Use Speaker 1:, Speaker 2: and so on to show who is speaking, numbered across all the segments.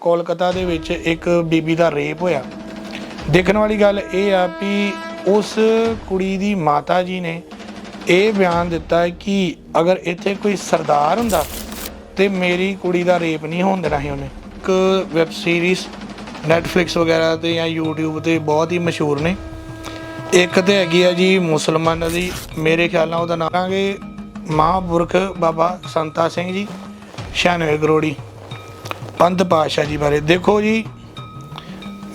Speaker 1: ਕੋਲਕਾਤਾ ਦੇ ਵਿੱਚ ਇੱਕ ਬੀਬੀ ਦਾ ਰੇਪ ਹੋਇਆ। ਦੇਖਣ ਵਾਲੀ ਗੱਲ ਇਹ ਆ ਵੀ ਉਸ ਕੁੜੀ ਦੀ ਮਾਤਾ ਜੀ ਨੇ ਇਹ ਬਿਆਨ ਦਿੱਤਾ ਕਿ ਅਗਰ ਇੱਥੇ ਕੋਈ ਸਰਦਾਰ ਹੁੰਦਾ ਤੇ ਮੇਰੀ ਕੁੜੀ ਦਾ ਰੇਪ ਨਹੀਂ ਹੋਣ ਦੇਣਾ ਸੀ ਉਹਨੇ। ਇੱਕ ਵੈਬ ਸੀਰੀਜ਼ Netflix ਵਗੈਰਾ ਤੇ ਜਾਂ YouTube ਤੇ ਬਹੁਤ ਹੀ ਮਸ਼ਹੂਰ ਨੇ। ਇੱਕ ਤੇ ਹੈਗੀ ਆ ਜੀ ਮੁਸਲਮਾਨਾਂ ਦੀ, ਮੇਰੇ ਖਿਆਲ ਨਾਲ ਉਹਦਾ ਨਾਮ ਕਰਾਂਗੇ ਮਹਾਂਪੁਰਖ ਬਾਬਾ ਸੰਤਾ ਸਿੰਘ ਜੀ 96 ਕਰੋੜੀ। ਪੰਥ ਪਾਤਸ਼ਾਹ ਜੀ ਬਾਰੇ। ਦੇਖੋ ਜੀ,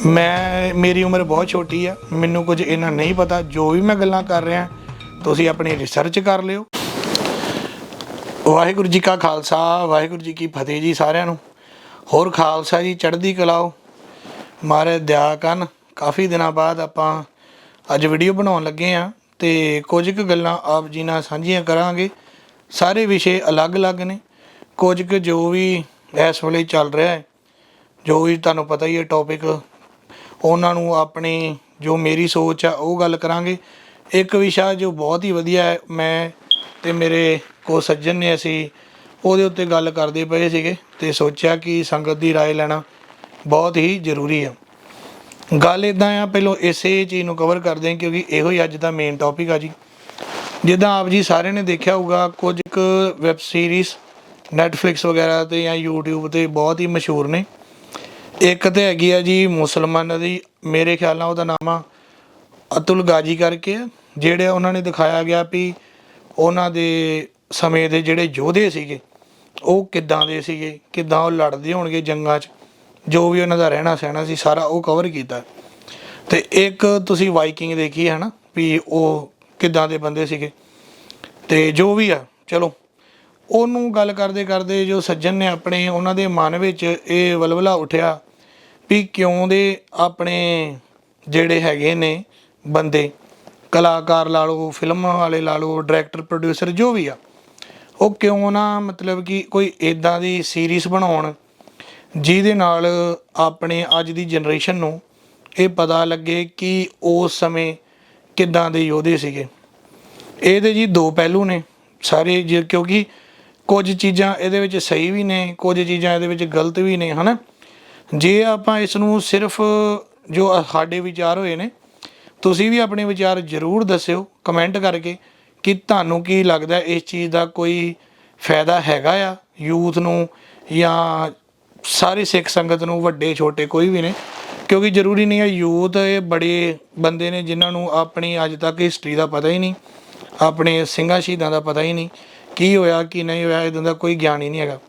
Speaker 1: ਮੈਂ, ਮੇਰੀ ਉਮਰ ਬਹੁਤ ਛੋਟੀ ਆ। ਮੈਨੂੰ ਕੁਝ ਇਹਨਾਂ ਨਹੀਂ ਪਤਾ। ਜੋ ਵੀ ਮੈਂ ਗੱਲਾਂ ਕਰ ਰਿਹਾ, ਤੁਸੀਂ ਆਪਣੀ ਰਿਸਰਚ ਕਰ ਲਿਓ। ਵਾਹਿਗੁਰੂ ਜੀ ਕਾ ਖਾਲਸਾ, ਵਾਹਿਗੁਰੂ ਜੀ ਕੀ ਫਤਿਹ ਜੀ ਸਾਰਿਆਂ ਨੂੰ। ਹੋਰ ਖਾਲਸਾ ਜੀ, ਚੜ੍ਹਦੀ ਕਲਾਓ ਮਾਰੇ ਦਇਆ ਕਰਨ। ਕਾਫੀ ਦਿਨਾਂ ਬਾਅਦ ਆਪਾਂ ਅੱਜ ਵੀਡੀਓ ਬਣਾਉਣ ਲੱਗੇ ਆ ਤੇ ਕੁਝ ਕੁ ਗੱਲਾਂ ਆਪ ਜੀ ਨਾਲ ਸਾਂਝੀਆਂ ਕਰਾਂਗੇ। ਸਾਰੇ ਵਿਸ਼ੇ ਅਲੱਗ-ਅਲੱਗ ਨੇ। ਕੁਝ ਕੁ ਜੋ ਵੀ ਇਸ ਵੇਲੇ ਚੱਲ ਰਿਹਾ ਹੈ ਜੋ ਵੀ ਤੁਹਾਨੂੰ ਪਤਾ ਹੀ ਹੈ ਟੌਪਿਕ ਉਹਨਾਂ ਨੂੰ ਆਪਣੀ ਜੋ ਮੇਰੀ ਸੋਚ ਆ ਉਹ ਗੱਲ ਕਰਾਂਗੇ ਇੱਕ ਵਿਸ਼ਾ ਜੋ ਬਹੁਤ ਹੀ ਵਧੀਆ ਹੈ ਮੈਂ ਤੇ ਮੇਰੇ ਕੋ ਸੱਜਣ ਨੇ ਅਸੀਂ ਉਹਦੇ ਉੱਤੇ ਗੱਲ ਕਰਦੇ ਪਏ ਸੀਗੇ ਤੇ ਸੋਚਿਆ ਕਿ ਸੰਗਤ ਦੀ رائے ਲੈਣਾ ਬਹੁਤ ਹੀ ਜ਼ਰੂਰੀ ਆ ਗੱਲ ਇਦਾਂ ਆ ਪਹਿਲਾਂ ਇਸੇ ਚੀਜ਼ ਨੂੰ ਕਵਰ ਕਰਦੇ ਹਾਂ ਕਿਉਂਕਿ ਇਹੋ ਹੀ ਅੱਜ ਦਾ ਮੇਨ ਟੌਪਿਕ ਆ ਜੀ ਜਿੱਦਾਂ ਆਪ ਜੀ ਸਾਰਿਆਂ ਨੇ ਦੇਖਿਆ ਹੋਊਗਾ ਕੁਝ ਕੁ ਵੈਬ ਸੀਰੀਜ਼ Netflix ਵਗੈਰਾ ਤੇ ਜਾਂ YouTube ਤੇ ਬਹੁਤ ਹੀ ਮਸ਼ਹੂਰ ਨੇ। ਇੱਕ ਤੇ ਹੈਗੀ ਆ ਜੀ ਮੁਸਲਮਾਨਾਂ ਦੀ ਮੇਰੇ ਖਿਆਲ ਨਾਲ ਉਹਦਾ ਨਾਮ ਆ ਅਤੁਲ ਗਾਜੀ ਕਰਕੇ ਆ, ਜਿਹੜੇ ਉਹਨਾਂ ਨੇ ਦਿਖਾਇਆ ਗਿਆ ਵੀ ਉਹਨਾਂ ਦੇ ਸਮੇਂ ਦੇ ਜਿਹੜੇ ਯੋਧੇ ਸੀਗੇ ਉਹ ਕਿੱਦਾਂ ਦੇ ਸੀਗੇ ਕਿੱਦਾਂ ਉਹ ਲੜਦੇ ਹੋਣਗੇ ਜੰਗਾਂ 'ਚ ਜੋ ਵੀ ਉਹਨਾਂ ਦਾ ਰਹਿਣਾ ਸਹਿਣਾ ਸੀ ਸਾਰਾ ਉਹ ਕਵਰ ਕੀਤਾ। ਤੇ ਇੱਕ ਤੁਸੀਂ ਵਾਈਕਿੰਗ ਦੇਖੀ ਹੈ ਨਾ ਵੀ ਉਹ ਕਿੱਦਾਂ ਦੇ ਬੰਦੇ ਸੀਗੇ। ਤੇ ਜੋ ਵੀ ਆ ਚਲੋ ਉਹਨੂੰ ਗੱਲ ਕਰਦੇ ਕਰਦੇ ਜੋ ਸੱਜਣ ਨੇ ਆਪਣੇ ਉਹਨਾਂ ਦੇ ਮਨ ਵਿੱਚ ਇਹ ਵਲਵਲਾ ਉਠਿਆ ਵੀ ਕਿਉਂ ਦੇ ਆਪਣੇ ਜਿਹੜੇ ਹੈਗੇ ਨੇ ਬੰਦੇ, ਕਲਾਕਾਰ ਲਾ ਲਓ ਫਿਲਮ ਵਾਲੇ ਲਾ ਲਓ ਡਾਇਰੈਕਟਰ ਪ੍ਰੋਡਿਊਸਰ ਜੋ ਵੀ ਆ, ਉਹ ਕਿਉਂ ਨਾ ਮਤਲਬ ਕਿ ਕੋਈ ਇਦਾਂ ਦੀ ਸੀਰੀਜ਼ ਬਣਾਉਣ ਜਿਹਦੇ ਨਾਲ ਆਪਣੇ ਅੱਜ ਦੀ ਜਨਰੇਸ਼ਨ ਨੂੰ ਇਹ ਪਤਾ ਲੱਗੇ ਕਿ ਉਸ ਸਮੇਂ ਕਿੱਦਾਂ ਦੇ ਯੋਧੇ ਸੀਗੇ। ਇਹਦੇ ਜੀ ਦੋ ਪਹਿਲੂ ਨੇ ਸਾਰੇ, ਜੇ ਕਿਉਂਕਿ ਕੁਝ ਚੀਜ਼ਾਂ ਇਹਦੇ ਵਿੱਚ ਸਹੀ ਵੀ ਨੇ, ਕੁਝ ਚੀਜ਼ਾਂ ਇਹਦੇ ਵਿੱਚ ਗਲਤ ਵੀ ਨੇ, ਹਨਾ? ਜੇ ਆਪਾਂ ਇਸ ਨੂੰ ਸਿਰਫ ਜੋ ਸਾਡੇ ਵਿਚਾਰ ਹੋਏ ਨੇ, ਤੁਸੀਂ ਵੀ ਆਪਣੇ ਵਿਚਾਰ ਜ਼ਰੂਰ ਦੱਸਿਓ ਕਮੈਂਟ ਕਰਕੇ ਕਿ ਤੁਹਾਨੂੰ ਕੀ ਲੱਗਦਾ ਇਸ ਚੀਜ਼ ਦਾ ਕੋਈ ਫਾਇਦਾ ਹੈਗਾ ਆ? ਯੂਥ ਨੂੰ ਜਾਂ ਸਾਰੇ ਸਿੱਖ ਸੰਗਤ ਨੂੰ, ਵੱਡੇ, ਛੋਟੇ, ਕੋਈ ਵੀ ਨੇ? ਕਿਉਂਕਿ ਜ਼ਰੂਰੀ ਨਹੀਂ ਹੈ ਯੂਥ ਇਹ ਬੜੇ ਬੰਦੇ ਨੇ ਜਿਨ੍ਹਾਂ ਨੂੰ ਆਪਣੀ ਅੱਜ ਤੱਕ ਹਿਸਟਰੀ ਦਾ ਪਤਾ ਹੀ ਨਹੀਂ, ਆਪਣੇ ਸਿੰਘਾਂ, ਸ਼ਹੀਦਾਂ ਦਾ ਪਤਾ ਹੀ ਨਹੀਂ। ਕੀ ਹੋਇਆ, ਕੀ ਨਹੀਂ ਹੋਇਆ ਇਦਾਂ ਦਾ ਕੋਈ ਗਿਆਨ ਹੀ ਨਹੀਂ ਹੈਗਾ।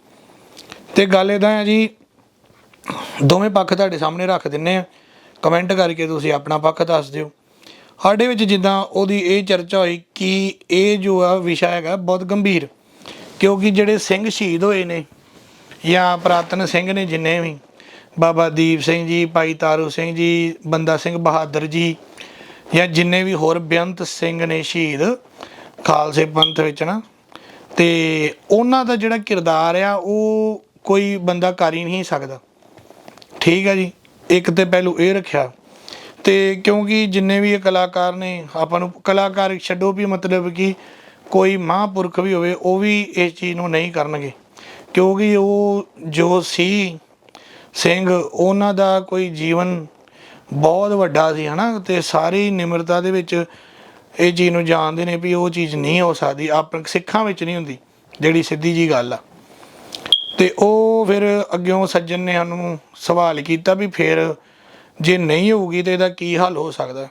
Speaker 1: ਤੇ ਗੱਲ ਇਦਾਂ ਹੈ ਜੀ, ਦੋਵੇਂ ਪੱਖ ਤੁਹਾਡੇ ਸਾਹਮਣੇ ਰੱਖ ਦਿੰਨੇ ਆ। ਕਮੈਂਟ ਕਰਕੇ ਤੁਸੀਂ ਆਪਣਾ ਪੱਖ ਦੱਸ ਦਿਓ। ਸਾਡੇ ਵਿੱਚ ਜਿੱਦਾਂ ਉਹਦੀ ਇਹ ਚਰਚਾ ਹੋਈ ਕਿ ਇਹ ਜੋ ਆ ਵਿਸ਼ਾ ਹੈਗਾ ਬਹੁਤ ਗੰਭੀਰ, ਕਿਉਂਕਿ ਜਿਹੜੇ ਸਿੰਘ ਸ਼ਹੀਦ ਹੋਏ ਨੇ ਜਾਂ ਪ੍ਰਾਤਨ ਸਿੰਘ ਨੇ ਜਿੰਨੇ ਵੀ, ਬਾਬਾ ਦੀਪ ਸਿੰਘ ਜੀ, ਭਾਈ ਤਾਰੂ ਸਿੰਘ ਜੀ, ਬੰਦਾ ਸਿੰਘ ਬਹਾਦਰ ਜੀ, ਜਾਂ ਜਿੰਨੇ ਵੀ ਹੋਰ ਬੇਅੰਤ ਸਿੰਘ ਨੇ ਸ਼ਹੀਦ, ਖਾਲਸੇ ਪੰਥ ਵਿੱਚ ਨਾ ਤੇ ਉਹਨਾਂ ਦਾ ਜਿਹੜਾ ਕਿਰਦਾਰ ਆ, ਉਹ ਕੋਈ ਬੰਦਾ ਕਰ ਹੀ ਨਹੀਂ ਸਕਦਾ। ਠੀਕ ਹੈ ਜੀ? ਇੱਕ ਤੇ ਪਹਿਲੂ ਇਹ ਰੱਖਿਆ। ਤੇ ਕਿਉਂਕਿ ਜਿੰਨੇ ਵੀ ਇਹ ਕਲਾਕਾਰ ਨੇ, ਆਪਾਂ ਨੂੰ ਕਲਾਕਾਰ ਛੱਡੋ ਵੀ ਮਤਲਬ ਕਿ ਕੋਈ ਮਹਾਂਪੁਰਖ ਵੀ ਹੋਵੇ, ਉਹ ਵੀ ਇਸ ਚੀਜ਼ ਨੂੰ ਨਹੀਂ ਕਰਨਗੇ। ਕਿਉਂਕਿ ਉਹ ਜੋ ਸੀ ਸਿੰਘ, ਉਹਨਾਂ ਦਾ ਕੋਈ ਜੀਵਨ ਬਹੁਤ ਵੱਡਾ ਸੀ, ਹਨਾ? ਤੇ ਸਾਰੀ ਨਿਮਰਤਾ ਦੇ ਵਿੱਚ ਇਹ ਚੀਜ਼ ਨੂੰ ਜਾਣਦੇ ਨੇ ਵੀ ਉਹ ਚੀਜ਼ ਨਹੀਂ ਹੋ ਸਕਦੀ ਆਪਣੇ ਸਿੱਖਾਂ ਵਿੱਚ ਨਹੀਂ ਹੁੰਦੀ ਜਿਹੜੀ ਸਿੱਧੀ ਜੀ ਗੱਲ ਆ ਤੇ ਉਹ ਫਿਰ ਅੱਗਿਓਂ ਸੱਜਣ ਨੇ ਸਾਨੂੰ ਸਵਾਲ ਕੀਤਾ ਵੀ ਫਿਰ ਜੇ ਨਹੀਂ ਹੋਊਗੀ ਤੇ ਇਹਦਾ ਕੀ ਹੱਲ ਹੋ ਸਕਦਾ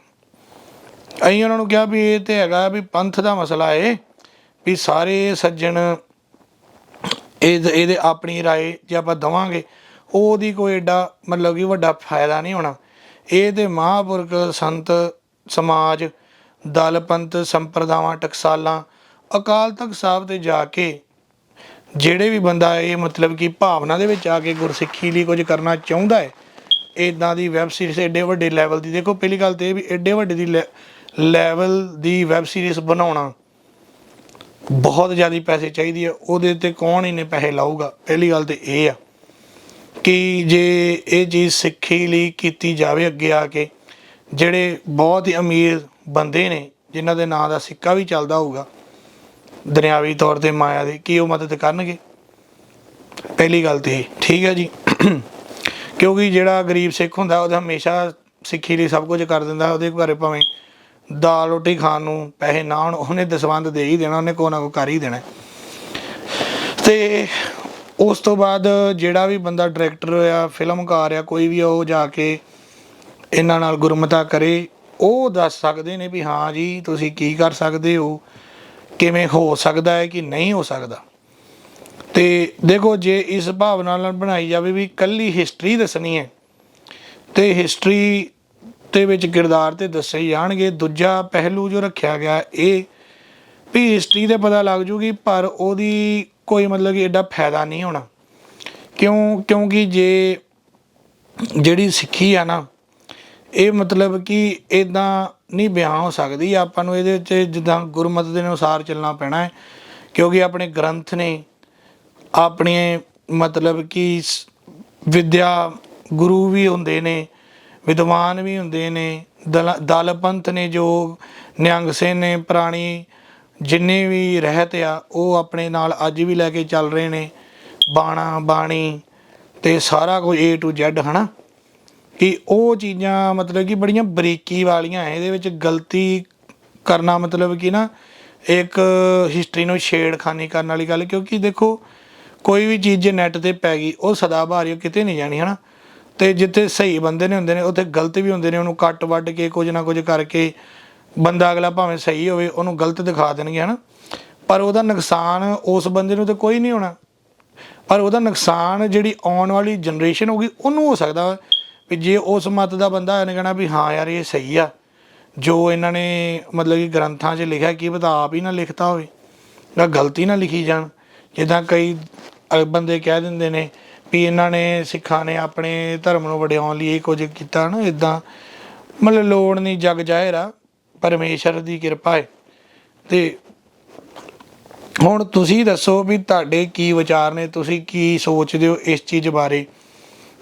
Speaker 1: ਅਸੀਂ ਉਹਨਾਂ ਨੂੰ ਕਿਹਾ ਵੀ ਇਹ ਤੇ ਹੈਗਾ ਵੀ ਪੰਥ ਦਾ ਮਸਲਾ ਏ ਵੀ ਸਾਰੇ ਸੱਜਣ ਇਹ ਇਹਦੇ ਆਪਣੀ رائے ਜੇ ਆਪਾਂ ਦਵਾਂਗੇ ਉਹਦੀ ਕੋਈ ਏਡਾ ਮਤਲਬ ਕਿ ਵੱਡਾ ਫਾਇਦਾ ਨਹੀਂ ਹੋਣਾ ਇਹ ਤੇ ਮਹਾਂਪੁਰਖ ਸੰਤ ਸਮਾਜ ਦਲ ਪੰਥ ਸੰਪਰਦਾਵਾਂ, ਟਕਸਾਲਾਂ, ਅਕਾਲ ਤਖਤ ਸਾਹਿਬ ਤੇ ਜਾ ਕੇ ਜਿਹੜੇ ਵੀ ਬੰਦਾ ਇਹ ਮਤਲਬ ਕਿ ਭਾਵਨਾ ਦੇ ਵਿੱਚ ਆ ਕੇ ਗੁਰਸਿੱਖੀ ਲਈ ਕੁਝ ਕਰਨਾ ਚਾਹੁੰਦਾ ਹੈ ਇਦਾਂ ਦੀ ਵੈਬ ਸੀਰੀਜ਼ ਐਡੇ ਵੱਡੇ ਲੈਵਲ ਦੀ, ਦੇਖੋ ਪਹਿਲੀ ਗੱਲ ਤੇ ਇਹ ਵੀ ਐਡੇ ਵੱਡੇ ਦੀ ਲੈਵਲ ਦੀ ਵੈਬ ਸੀਰੀਜ਼ ਬਣਾਉਣਾ ਬਹੁਤ ਜ਼ਿਆਦਾ ਪੈਸੇ ਚਾਹੀਦੀ ਹੈ, ਉਹਦੇ ਤੇ ਕੌਣ ਇਹਨੇ ਪੈਸੇ ਲਾਊਗਾ? ਪਹਿਲੀ ਗੱਲ ਤੇ ਇਹ ਆ ਕਿ ਜੇ ਇਹ ਚੀਜ਼ ਸਿੱਖੀ ਲਈ ਕੀਤੀ ਜਾਵੇ ਅੱਗੇ ਆ ਕੇ, ਜਿਹੜੇ ਬਹੁਤ ਹੀ ਅਮੀਰ ਬੰਦੇ ਨੇ ਜਿਨ੍ਹਾਂ ਦੇ ਨਾਂ ਦਾ ਸਿੱਕਾ ਵੀ ਚੱਲਦਾ ਹੋਊਗਾ ਦੁਨਿਆਵੀ ਤੌਰ ਤੇ ਮਾਇਆ ਦੇ ਕੀ ਉਹ ਮਦਦ ਕਰਨਗੇ? ਪਹਿਲੀ ਗੱਲ ਤੇ ਇਹ, ਠੀਕ ਹੈ ਜੀ। ਕਿਉਂਕਿ ਜਿਹੜਾ ਗਰੀਬ ਸਿੱਖ ਹੁੰਦਾ ਉਹ ਹਮੇਸ਼ਾ ਸਿੱਖੀ ਲਈ ਸਭ ਕੁਝ ਕਰ ਦਿੰਦਾ ਉਹਦੇ ਘਰੇ ਭਾਵੇਂ ਦਾਲ ਰੋਟੀ ਖਾਣ ਨੂੰ ਪੈਸੇ ਨਾ ਹੋਣ ਉਹਨੇ ਦਸਵੰਦ ਦੇ ਹੀ ਦੇਣਾ ਉਹਨੇ ਕੋਈ ਨਾ ਕੋਈ ਕਰ ਹੀ ਦੇਣਾ। ਤੇ ਉਸ ਤੋਂ ਬਾਅਦ ਜਿਹੜਾ ਵੀ ਬੰਦਾ ਡਾਇਰੈਕਟਰ ਆ ਫਿਲਮਕਾਰ ਆ ਕੋਈ ਵੀ ਉਹ ਜਾ ਕੇ ਇਹਨਾਂ ਨਾਲ ਗੁਰਮਤਾ ਕਰੇ ਉਹ ਦੱਸ ਸਕਦੇ ਨੇ ਵੀ ਹਾਂ ਜੀ, ਤੁਸੀਂ ਕੀ ਕਰ ਸਕਦੇ ਹੋ? ਕਿਵੇਂ ਹੋ ਸਕਦਾ ਹੈ ਕਿ ਨਹੀਂ ਹੋ ਸਕਦਾ? ਤੇ ਦੇਖੋ, ਜੇ ਇਸ ਭਾਵਨਾ ਨਾਲ ਬਣਾਈ ਜਾਵੇ ਵੀ ਕੱਲੀ ਹਿਸਟਰੀ ਦੱਸਣੀ ਹੈ, ਤੇ ਹਿਸਟਰੀ ਦੇ ਵਿੱਚ ਕਿਰਦਾਰ ਤੇ ਦੱਸੇ ਜਾਣਗੇ। ਦੂਜਾ ਪਹਿਲੂ ਜੋ ਰੱਖਿਆ ਗਿਆ ਇਹ ਵੀ ਹਿਸਟਰੀ ਦੇ ਪਤਾ ਲੱਗ ਜੂਗੀ, ਪਰ ਉਹਦੀ ਕੋਈ ਮਤਲਬ ਕਿ ਐਡਾ ਫਾਇਦਾ ਨਹੀਂ ਹੋਣਾ। ਕਿਉਂ, ਕਿਉਂਕਿ ਜੇ ਜਿਹੜੀ ਸਿੱਖੀ ਆ ਨਾ ਇਹ ਮਤਲਬ ਕਿ ਇਦਾਂ ਨਹੀਂ ਬਿਆਨ ਹੋ ਸਕਦੀ, ਆਪਾਂ ਨੂੰ ਇਹਦੇ ਵਿੱਚ ਜਿੱਦਾਂ ਗੁਰਮਤ ਦੇ ਅਨੁਸਾਰ ਚੱਲਣਾ ਪੈਣਾ ਹੈ, ਕਿਉਂਕਿ ਆਪਣੇ ਗ੍ਰੰਥ ਨੇ ਆਪਣੇ ਮਤਲਬ ਕਿ ਸ- ਵਿਦਿਆ ਗੁਰੂ ਵੀ ਹੁੰਦੇ ਨੇ, ਵਿਦਵਾਨ ਵੀ ਹੁੰਦੇ ਨੇ, ਦਲ ਦਲ ਪੰਥ ਨੇ ਜੋ ਨਿਹੰਗ ਸਿੰਘ ਨੇ, ਪ੍ਰਾਣੀ ਜਿੰਨੇ ਵੀ ਰਹਿਤ ਆ, ਉਹ ਆਪਣੇ ਨਾਲ ਅੱਜ ਵੀ ਲੈ ਕੇ ਚੱਲ ਰਹੇ ਨੇ, ਬਾਣਾ, ਬਾਣੀ ਤੇ ਸਾਰਾ ਕੁਝ A to Z, ਹਨਾ? ਕਿ ਉਹ ਚੀਜ਼ਾਂ ਮਤਲਬ ਕਿ ਬੜੀਆਂ ਬਰੀਕੀ ਵਾਲੀਆਂ ਹੈ ਇਹਦੇ ਵਿੱਚ ਗਲਤੀ ਕਰਨਾ ਮਤਲਬ ਕਿ ਨਾ ਇੱਕ ਹਿਸਟਰੀ ਨੂੰ ਛੇੜਖਾਨੀ ਕਰਨ ਵਾਲੀ ਗੱਲ, ਕਿਉਂਕਿ ਦੇਖੋ ਕੋਈ ਵੀ ਚੀਜ਼ ਜੇ ਨੈਟ ਤੇ ਪੈ ਗਈ, ਉਹ ਸਦਾ ਬਹਾਰੀ ਉਹ ਕਿਤੇ ਨਹੀਂ ਜਾਣੀ, ਹਨਾ? ਤੇ ਜਿੱਥੇ ਸਹੀ ਬੰਦੇ ਨੇ ਹੁੰਦੇ ਨੇ, ਉੱਥੇ ਗਲਤ ਵੀ ਹੁੰਦੇ ਨੇ, ਉਹਨੂੰ ਕੱਟ ਵੱਢ ਕੇ ਕੁਝ ਨਾ ਕੁਝ ਕਰਕੇ ਬੰਦਾ ਅਗਲਾ ਭਾਵੇਂ ਸਹੀ ਹੋਵੇ, ਉਹਨੂੰ ਗਲਤ ਦਿਖਾ ਦੇਣਗੇ, ਹਨਾ? ਪਰ ਉਹਦਾ ਨੁਕਸਾਨ ਉਸ ਬੰਦੇ ਨੂੰ ਤੇ ਕੋਈ ਨਹੀਂ ਹੋਣਾ। ਪਰ ਉਹਦਾ ਨੁਕਸਾਨ ਜਿਹੜੀ ਆਉਣ ਵਾਲੀ ਜਨਰੇਸ਼ਨ ਹੋਗੀ ਉਹਨੂੰ ਹੋ ਸਕਦਾ ਵੀ ਜੇ ਉਸ ਮਤ ਦਾ ਬੰਦਾ ਇਹਨੇ ਕਹਿਣਾ ਵੀ ਹਾਂ ਯਾਰ ਇਹ ਸਹੀ ਆ, ਜੋ ਇਹਨਾਂ ਨੇ ਮਤਲਬ ਕਿ ਗ੍ਰੰਥਾਂ 'ਚ ਲਿਖਿਆ ਕੀ ਪਤਾ ਆਪ ਹੀ ਨਾ ਲਿਖਤਾ ਹੋਵੇ ਜਾਂ ਗਲਤੀ ਨਾ ਲਿਖੀ ਜਾਣ, ਜਿੱਦਾਂ ਕਈ ਬੰਦੇ ਕਹਿ ਦਿੰਦੇ ਨੇ ਵੀ ਇਹਨਾਂ ਨੇ ਸਿੱਖਾਂ ਨੇ ਆਪਣੇ ਧਰਮ ਨੂੰ ਵਡਿਆਉਣ ਲਈ ਇਹ ਕੁਝ ਕੀਤਾ ਨਾ ਇਦਾਂ ਮਤਲਬ ਲੋੜ ਨਹੀਂ ਜਗ ਜ਼ਾਹਿਰ ਆ, ਪਰਮੇਸ਼ਰ ਦੀ ਕਿਰਪਾ ਹੈ ਤੇ ਹੁਣ ਤੁਸੀਂ ਦੱਸੋ ਵੀ ਤੁਹਾਡੇ ਕੀ ਵਿਚਾਰ ਨੇ, ਤੁਸੀਂ ਕੀ ਸੋਚਦੇ ਹੋ ਇਸ ਚੀਜ਼ ਬਾਰੇ?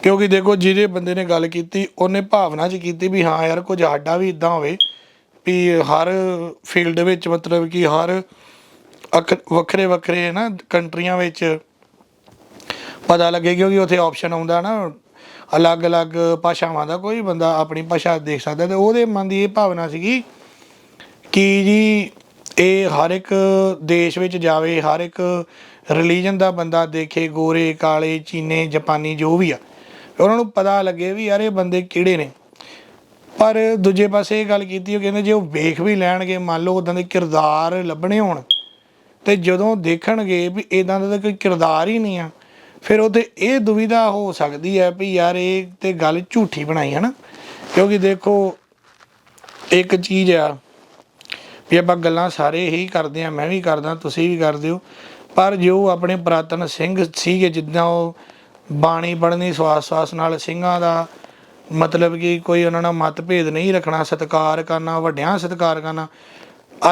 Speaker 1: ਕਿਉਂਕਿ ਦੇਖੋ ਜਿਹਦੇ ਬੰਦੇ ਨੇ ਗੱਲ ਕੀਤੀ, ਉਹਨੇ ਭਾਵਨਾ 'ਚ ਕੀਤੀ ਵੀ ਹਾਂ ਯਾਰ ਕੁਝ ਸਾਡਾ ਵੀ ਇਦਾਂ ਹੋਵੇ ਵੀ ਹਰ ਫੀਲਡ ਵਿੱਚ ਮਤਲਬ ਕਿ ਹਰ ਅਕ- ਵੱਖਰੇ ਵੱਖਰੇ ਨਾ ਕੰਟਰੀਆਂ ਵਿੱਚ ਪਤਾ ਲੱਗੇ ਕਿਉਂਕਿ ਉੱਥੇ ਆਪਸ਼ਨ ਆਉਂਦਾ ਨਾ ਅਲੱਗ-ਅਲੱਗ ਭਾਸ਼ਾਵਾਂ ਦਾ ਕੋਈ ਬੰਦਾ ਆਪਣੀ ਭਾਸ਼ਾ ਦੇਖ ਸਕਦਾ ਤੇ ਉਹਦੇ ਮਨ ਦੀ ਇਹ ਭਾਵਨਾ ਸੀਗੀ ਕਿ ਜੀ ਇਹ ਹਰ ਇੱਕ ਦੇਸ਼ ਵਿੱਚ ਜਾਵੇ, ਹਰ ਇੱਕ ਰਿਲੀਜਨ ਦਾ ਬੰਦਾ ਦੇਖੇ, ਗੋਰੇ, ਕਾਲੇ, ਚੀਨੇ, ਜਾਪਾਨੀ ਜੋ ਵੀ ਆ। ਉਹਨਾਂ ਨੂੰ ਪਤਾ ਲੱਗੇ ਵੀ ਯਾਰ ਇਹ ਬੰਦੇ ਕਿਹੜੇ ਨੇ। ਪਰ ਦੂਜੇ ਪਾਸੇ ਇਹ ਗੱਲ ਕੀਤੀ, ਉਹ ਕਹਿੰਦੇ ਜੇ ਉਹ ਵੇਖ ਵੀ ਲੈਣਗੇ, ਮੰਨ ਲਓ ਉਦਾਂ ਦੇ ਕਿਰਦਾਰ ਲੱਭਣੇ ਹੋਣ, ਤੇ ਜਦੋਂ ਦੇਖਣਗੇ ਵੀ ਇਦਾਂ ਦਾ ਤਾਂ ਕੋਈ ਕਿਰਦਾਰ ਹੀ ਨਹੀਂ ਆ, ਫਿਰ ਉਹਤੇ ਇਹ ਦੁਵਿਧਾ ਹੋ ਸਕਦੀ ਹੈ ਵੀ ਯਾਰ ਇਹ ਤੇ ਗੱਲ ਝੂਠੀ ਬਣਾਈ ਹੈ ਨਾ। ਕਿਉਂਕਿ ਦੇਖੋ, ਇੱਕ ਚੀਜ਼ ਆ ਵੀ ਆਪਾਂ ਗੱਲਾਂ ਸਾਰੇ ਹੀ ਕਰਦੇ ਆ ਮੈਂ ਵੀ ਕਰਦਾ, ਤੁਸੀਂ ਵੀ ਕਰਦੇ ਹੋ, ਪਰ ਜੋ ਆਪਣੇ ਪ੍ਰਾਤਨ ਸਿੰਘ ਸੀਗੇ, ਜਿੱਦਾਂ ਉਹ ਬਾਣੀ ਪੜ੍ਹਨੀ ਸਵਾਸ ਸਵਾਸ ਨਾਲ ਸਿੰਘਾਂ ਦਾ ਮਤਲਬ ਕਿ ਕੋਈ ਉਹਨਾਂ ਨਾਲ ਮਤਭੇਦ ਨਹੀਂ ਰੱਖਣਾ ਸਤਿਕਾਰ ਕਰਨਾ ਵੱਡਿਆਂ ਸਤਿਕਾਰ ਕਰਨਾ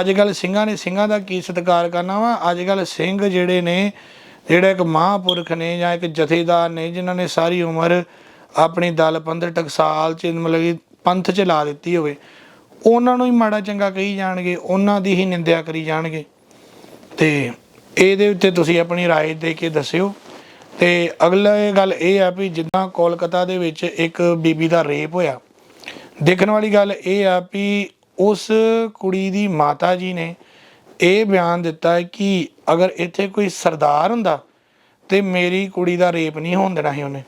Speaker 1: ਅੱਜ ਕੱਲ ਸਿੰਘਾਂ ਨੇ ਸਿੰਘਾਂ ਦਾ ਕੀ ਸਤਿਕਾਰ ਕਰਨਾ ਵਾ ਅੱਜ ਕੱਲ ਸਿੰਘ ਜਿਹੜੇ ਨੇ ਜਿਹੜਾ ਇੱਕ ਮਹਾਂਪੁਰਖ ਨੇ ਜਾਂ ਇੱਕ ਜਥੇਦਾਰ ਨੇ ਜਿਨ੍ਹਾਂ ਨੇ ਸਾਰੀ ਉਮਰ ਆਪਣੀ ਦਲ ਪੰਥ ਟਕਸਾਲ ਚ ਮਤਲਬ ਕਿ ਪੰਥ ਚ ਲਾ ਦਿੱਤੀ ਹੋਵੇ ਉਹਨਾਂ ਨੂੰ ਹੀ ਮਾੜਾ ਚੰਗਾ ਕਹੀ ਜਾਣਗੇ ਉਹਨਾਂ ਦੀ ਹੀ ਨਿੰਦਿਆ ਕਰੀ ਜਾਣਗੇ ਤੇ ਇਹਦੇ ਉੱਤੇ ਤੁਸੀਂ ਆਪਣੀ رائے ਦੇ ਕੇ ਦੱਸਿਓ ਤੇ ਅਗਲਾ ਇਹ ਗੱਲ ਇਹ ਆ ਵੀ ਜਿੱਦਾਂ ਕੋਲਕਾਤਾ ਦੇ ਵਿੱਚ ਇੱਕ ਬੀਬੀ ਦਾ ਰੇਪ ਹੋਇਆ, ਦੇਖਣ ਵਾਲੀ ਗੱਲ ਇਹ ਆ ਵੀ ਉਸ ਕੁੜੀ ਦੀ ਮਾਤਾ ਜੀ ਨੇ ਇਹ ਬਿਆਨ ਦਿੱਤਾ ਕਿ ਅਗਰ ਇੱਥੇ ਕੋਈ ਸਰਦਾਰ ਹੁੰਦਾ ਤੇ ਮੇਰੀ ਕੁੜੀ ਦਾ ਰੇਪ ਨਹੀਂ ਹੋਣ ਦੇਣਾ ਸੀ ਉਹਨੇ।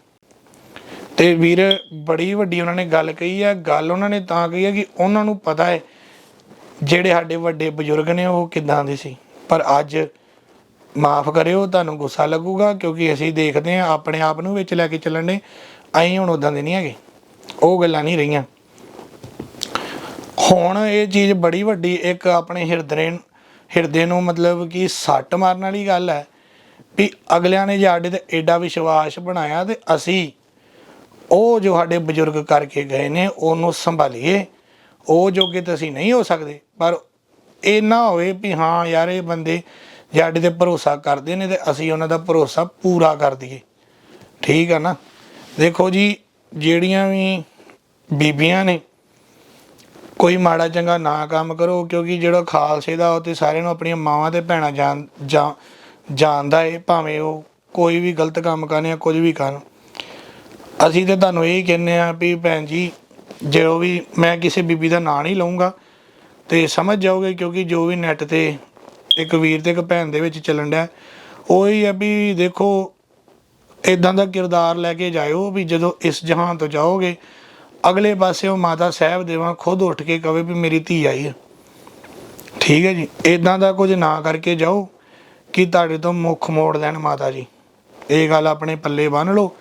Speaker 1: ਤੇ ਵੀਰ, ਬੜੀ ਵੱਡੀ ਉਹਨਾਂ ਨੇ ਗੱਲ ਕਹੀ ਹੈ ਗੱਲ ਉਹਨਾਂ ਨੇ ਤਾਂ ਕਹੀ ਹੈ ਕਿ ਉਹਨਾਂ ਨੂੰ ਪਤਾ ਹੈ ਜਿਹੜੇ ਸਾਡੇ ਵੱਡੇ ਬਜ਼ੁਰਗ ਨੇ ਉਹ ਕਿਦਾਂ ਦੇ ਸੀ, ਪਰ ਅੱਜ ਮਾਫ ਕਰਿਓ, ਤੁਹਾਨੂੰ ਗੁੱਸਾ ਲੱਗੂਗਾ ਕਿਉਂਕਿ ਅਸੀਂ ਦੇਖਦੇ ਹਾਂ, ਆਪਣੇ ਆਪ ਨੂੰ ਵਿੱਚ ਲੈ ਕੇ ਚੱਲਣ ਦੇ, ਅਸੀਂ ਹੁਣ ਉਦਾਂ ਦੇ ਨਹੀਂ ਹੈਗੇ। ਉਹ ਗੱਲਾਂ ਨਹੀਂ ਰਹੀਆਂ। ਹੁਣ ਇਹ ਚੀਜ਼ ਬੜੀ ਵੱਡੀ, ਇੱਕ ਆਪਣੇ ਹਿਰਦੇ ਹਿਰਦੇ ਨੂੰ ਮਤਲਬ ਕਿ ਸੱਟ ਮਾਰਨ ਵਾਲੀ ਗੱਲ ਹੈ ਵੀ ਅਗਲਿਆਂ ਨੇ ਜੇ ਸਾਡੇ ਤੇ ਐਡਾ ਵਿਸ਼ਵਾਸ ਬਣਾਇਆ ਤੇ ਅਸੀਂ ਉਹ ਜੋ ਸਾਡੇ ਬਜ਼ੁਰਗ ਕਰਕੇ ਗਏ ਨੇ, ਉਹਨੂੰ ਸੰਭਾਲੀਏ। ਉਹ ਜੋਗੇ ਤਾਂ ਅਸੀਂ ਨਹੀਂ ਹੋ ਸਕਦੇ, ਪਰ ਇਹ ਨਾ ਹੋਵੇ ਵੀ ਹਾਂ ਯਾਰ, ਇਹ ਬੰਦੇ ਜੇ ਸਾਡੇ ਤੇ ਭਰੋਸਾ ਕਰਦੇ ਨੇ ਤੇ ਅਸੀਂ ਉਹਨਾਂ ਦਾ ਭਰੋਸਾ ਪੂਰਾ ਕਰ ਦਈਏ। ਠੀਕ ਆ ਨਾ? ਦੇਖੋ ਜੀ, ਜਿਹੜੀਆਂ ਵੀ ਬੀਬੀਆਂ ਨੇ, ਕੋਈ ਮਾੜਾ ਚੰਗਾ ਨਾ ਕੰਮ ਕਰੋ, ਕਿਉਂਕਿ ਜਿਹੜਾ ਖਾਲਸੇ ਦਾ ਉਹ ਤੇ ਸਾਰਿਆਂ ਨੂੰ ਆਪਣੀਆਂ ਮਾਵਾਂ ਤੇ ਭੈਣਾਂ ਜਾਣ ਜਾਣਦਾ ਏ, ਭਾਵੇਂ ਉਹ ਕੋਈ ਵੀ ਗਲਤ ਕੰਮ ਕਰਨ ਜਾਂ ਕੁਝ ਵੀ ਕਰਨ। ਅਸੀਂ ਤੇ ਤੁਹਾਨੂੰ ਇਹ ਕਹਿੰਨੇ ਆ ਵੀ ਭੈਣ ਜੀ, ਜੋ ਵੀ, ਮੈਂ ਕਿਸੇ ਬੀਬੀ ਦਾ ਨਾਂ ਨਹੀਂ ਲਵਾਂਗਾ ਤੇ ਸਮਝ ਜਾਓਗੇ ਕਿਉਂਕਿ ਜੋ ਵੀ ਨੈਟ ਤੇ ਇੱਕ ਵੀਰ ਤੇ ਇੱਕ ਭੈਣ ਦੇ ਵਿੱਚ ਚੱਲਣ ਡਿਆ। ਉਹ ਹੀ ਆ ਵੀ ਦੇਖੋ ਇਦਾਂ ਦਾ ਕਿਰਦਾਰ ਲੈ ਕੇ ਜਾਇਓ ਵੀ ਜਦੋਂ ਇਸ ਜਹਾਨ ਤੋਂ ਜਾਓਗੇ, ਅਗਲੇ ਪਾਸੇ ਉਹ ਮਾਤਾ ਸਾਹਿਬ ਦੇਵਾਂ ਖੁਦ ਉੱਠ ਕੇ ਕਵੇ ਵੀ ਮੇਰੀ ਧੀ ਆਈ ਹੈ ਠੀਕ ਹੈ ਜੀ? ਇਦਾਂ ਦਾ ਕੁਝ ਨਾ ਕਰਕੇ ਜਾਓ ਕਿ ਤੁਹਾਡੇ ਤੋਂ ਮੁੱਖ ਮੋੜ ਦੇਣ ਮਾਤਾ ਜੀ। ਇਹ ਗੱਲ ਆਪਣੇ ਪੱਲੇ ਬੰਨ ਲਓ।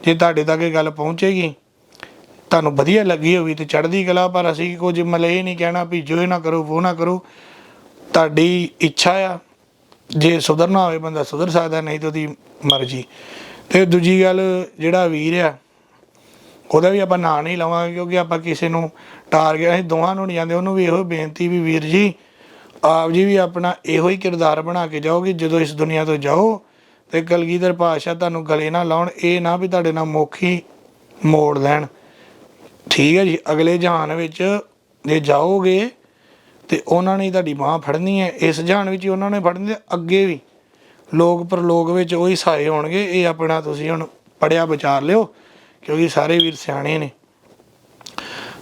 Speaker 1: ਜੇ ਤੁਹਾਡੇ ਤੱਕ ਇਹ ਗੱਲ ਪਹੁੰਚੇਗੀ, ਤੁਹਾਨੂੰ ਵਧੀਆ ਲੱਗੀ ਹੋਵੇ ਤੇ ਚੜ੍ਹਦੀ ਕਲਾ ਪਰ ਅਸੀਂ ਕੁਝ ਮਤਲਬ ਇਹ ਨਹੀਂ ਕਹਿਣਾ ਵੀ ਜੋ ਇਹ ਨਾ ਕਰੋ ਉਹ ਨਾ ਕਰੋ। ਤੁਹਾਡੀ ਇੱਛਾ ਆ, ਜੇ ਸੁਧਰਨਾ ਹੋਵੇ ਬੰਦਾ ਸੁਧਰ ਸਕਦਾ, ਨਹੀਂ ਤਾਂ ਉਹਦੀ ਮਰਜ਼ੀ। ਤੇ ਦੂਜੀ ਗੱਲ, ਜਿਹੜਾ ਵੀਰ ਆ, ਉਹਦਾ ਵੀ ਆਪਾਂ ਨਾਂ ਨਹੀਂ ਲਵਾਂਗੇ, ਕਿਉਂਕਿ ਆਪਾਂ ਕਿਸੇ ਨੂੰ ਟਾਰਗੇਟ ਅਸੀਂ ਦੋਹਾਂ ਨੂੰ ਨਹੀਂ ਜਾਂਦੇ, ਉਹਨੂੰ ਵੀ ਇਹੋ ਬੇਨਤੀ ਵੀ ਵੀਰ ਜੀ, ਆਪ ਜੀ ਵੀ ਆਪਣਾ ਇਹੋ ਹੀ ਕਿਰਦਾਰ ਬਣਾ ਕੇ ਜਾਓਗੇ ਜਦੋਂ ਇਸ ਦੁਨੀਆ ਤੋਂ ਜਾਓ ਤੇ ਕਲਗੀਧਰ ਪਾਤਸ਼ਾਹ ਤੁਹਾਨੂੰ ਗਲੇ ਨਾ ਲਾਉਣ, ਇਹ ਨਾ ਵੀ ਤੁਹਾਡੇ ਨਾਲ ਮੋਖੀ ਮੋੜ ਲੈਣ। ਠੀਕ ਹੈ ਜੀ, ਅਗਲੇ ਜਹਾਨ ਵਿੱਚ ਜੇ ਜਾਓਗੇ ਤੇ ਉਹਨਾਂ ਨੇ ਤੁਹਾਡੀ ਬਾਹ ਫੜਨੀ ਹੈ, ਇਸ ਜਹਾਨ ਵਿੱਚ ਹੀ ਉਹਨਾਂ ਨੇ ਫੜਨੀ ਹੈ, ਅੱਗੇ ਵੀ। ਲੋਕ ਪਰਲੋਕ ਵਿੱਚ ਉਹੀ ਸਹਾਏ ਹੋਣਗੇ, ਇਹ ਆਪਣਾ ਤੁਸੀਂ ਹੁਣ ਪੜਿਆ ਵਿਚਾਰ ਲਿਓ, ਕਿਉਂਕਿ ਸਾਰੇ ਵੀਰ ਸਿਆਣੇ ਨੇ।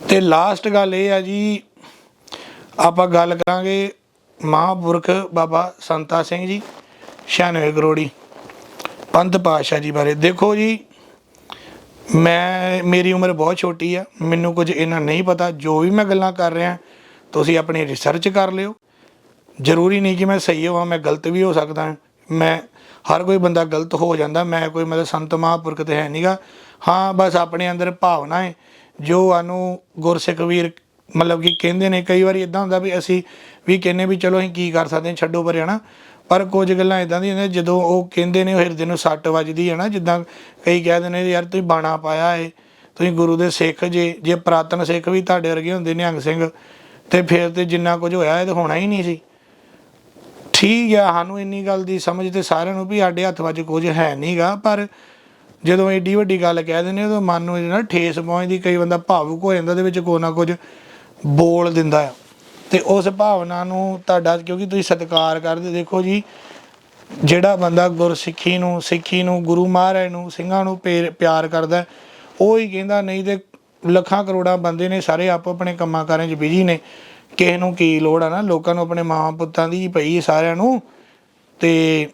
Speaker 1: ਤੇ ਲਾਸਟ ਗੱਲ ਇਹ ਆ ਜੀ, ਆਪਾਂ ਗੱਲ ਕਰਾਂਗੇ ਮਹਾਂਪੁਰਖ ਬਾਬਾ ਸੰਤਾ ਸਿੰਘ ਜੀ 96 ਕਰੋੜੀ, ਪੰਥ ਪਾਸ਼ਾ ਜੀ ਬਾਰੇ। ਦੇਖੋ ਜੀ, ਮੈਂ, ਮੇਰੀ ਉਮਰ ਬਹੁਤ ਛੋਟੀ ਆ, ਮੈਨੂੰ ਕੁਝ ਇਹਨਾਂ ਨਹੀਂ ਪਤਾ, ਜੋ ਵੀ ਮੈਂ ਗੱਲਾਂ ਕਰ ਰਿਹਾ ਤੁਸੀਂ ਆਪਣੀ ਰਿਸਰਚ ਕਰ ਲਿਓ। ਜ਼ਰੂਰੀ ਨਹੀਂ ਕਿ ਮੈਂ ਸਹੀ ਹੋਵਾਂ, ਮੈਂ ਗਲਤ ਵੀ ਹੋ ਸਕਦਾ ਮੈਂ, ਹਰ ਕੋਈ ਬੰਦਾ ਗਲਤ ਹੋ ਜਾਂਦਾ, ਮੈਂ ਕੋਈ ਮਤਲਬ ਸੰਤ ਮਹਾਂਪੁਰਖ ਤੇ ਹੈ ਨਹੀਂਗਾ ਹਾਂ, ਬਸ ਆਪਣੇ ਅੰਦਰ ਭਾਵਨਾ ਹੈ। ਜੋ ਸਾਨੂੰ ਗੁਰਸਿੱਖ ਵੀਰ ਮਤਲਬ ਕਿ ਕਹਿੰਦੇ ਨੇ, ਕਈ ਵਾਰੀ ਇਦਾਂ ਹੁੰਦਾ ਵੀ ਅਸੀਂ ਵੀ ਕਹਿੰਨੇ ਵੀ ਚਲੋ ਅਸੀਂ ਕੀ ਕਰ ਸਕਦੇ ਹਾਂ, ਛੱਡੋ ਪਰੇ, ਹਨਾ। ਪਰ ਕੁਝ ਗੱਲਾਂ ਇਦਾਂ ਦੀਆਂ ਨੇ, ਜਦੋਂ ਉਹ ਕਹਿੰਦੇ ਨੇ, ਉਹ ਹਿਰਦੇ ਨੂੰ ਸੱਟ ਵੱਜਦੀ ਹੈ ਨਾ, ਜਿੱਦਾਂ ਕਈ ਕਹਿ ਦਿੰਦੇ ਨੇ, ਯਾਰ ਤੁਸੀਂ ਬਾਣਾ ਪਾਇਆ ਏ, ਤੁਸੀਂ ਗੁਰੂ ਦੇ ਸਿੱਖ ਜੇ ਜੇ ਪ੍ਰਾਤਨ ਸਿੱਖ ਵੀ ਤੁਹਾਡੇ ਵਰਗੇ ਹੁੰਦੇ ਨਿਹੰਗ ਸਿੰਘ ਤੇ ਫਿਰ ਤੇ ਜਿੰਨਾ ਕੁਝ ਹੋਇਆ ਇਹ ਤਾਂ ਹੋਣਾ ਹੀ ਨਹੀਂ ਸੀ। ਠੀਕ ਆ, ਸਾਨੂੰ ਇੰਨੀ ਗੱਲ ਦੀ ਸਮਝ ਤੇ ਸਾਰਿਆਂ ਨੂੰ ਵੀ ਸਾਡੇ ਹੱਥ ਵਿੱਚ ਕੁਝ ਹੈ ਨਹੀਂਗਾ, ਪਰ ਜਦੋਂ ਏਡੀ ਵੱਡੀ ਗੱਲ ਕਹਿ ਦਿੰਦੇ ਉਦੋਂ ਮਨ ਨੂੰ ਜਿਹੜਾ ਠੇਸ ਪਹੁੰਚਦੀ, ਕਈ ਬੰਦਾ ਭਾਵੁਕ ਹੋ ਜਾਂਦਾ ਦੇ ਵਿੱਚ ਕੋਈ ਨਾ ਕੁਝ ਬੋਲ ਦਿੰਦਾ ਆ। ਤੇ ਉਸ ਭਾਵਨਾ ਨੂੰ ਤੁਹਾਡਾ, ਕਿਉਂਕਿ ਤੁਸੀਂ ਸਤਿਕਾਰ ਕਰਦੇ, ਦੇਖੋ ਜੀ, ਜਿਹੜਾ ਬੰਦਾ ਗੁਰਸਿੱਖੀ ਨੂੰ, ਸਿੱਖੀ ਨੂੰ, ਗੁਰੂ ਮਹਾਰਾਜ ਨੂੰ, ਸਿੰਘਾਂ ਨੂੰ ਪੇਰ- ਪਿਆਰ ਕਰਦਾ, ਉਹ ਹੀ ਕਹਿੰਦਾ, ਨਹੀਂ ਤੇ ਲੱਖਾਂ ਕਰੋੜਾਂ ਬੰਦੇ ਨੇ ਸਾਰੇ ਆਪੋ ਆਪਣੇ ਕੰਮਾਂ ਕਾਰਾਂ 'ਚ ਬਿਜ਼ੀ ਨੇ। ਕਿਸੇ ਨੂੰ ਕੀ ਲੋੜ ਆ ਨਾ? ਲੋਕਾਂ ਨੂੰ ਆਪਣੇ ਮਾਂ ਪੁੱਤਾਂ ਦੀ ਪਈ ਸਾਰਿਆਂ ਨੂੰ। ਤੇ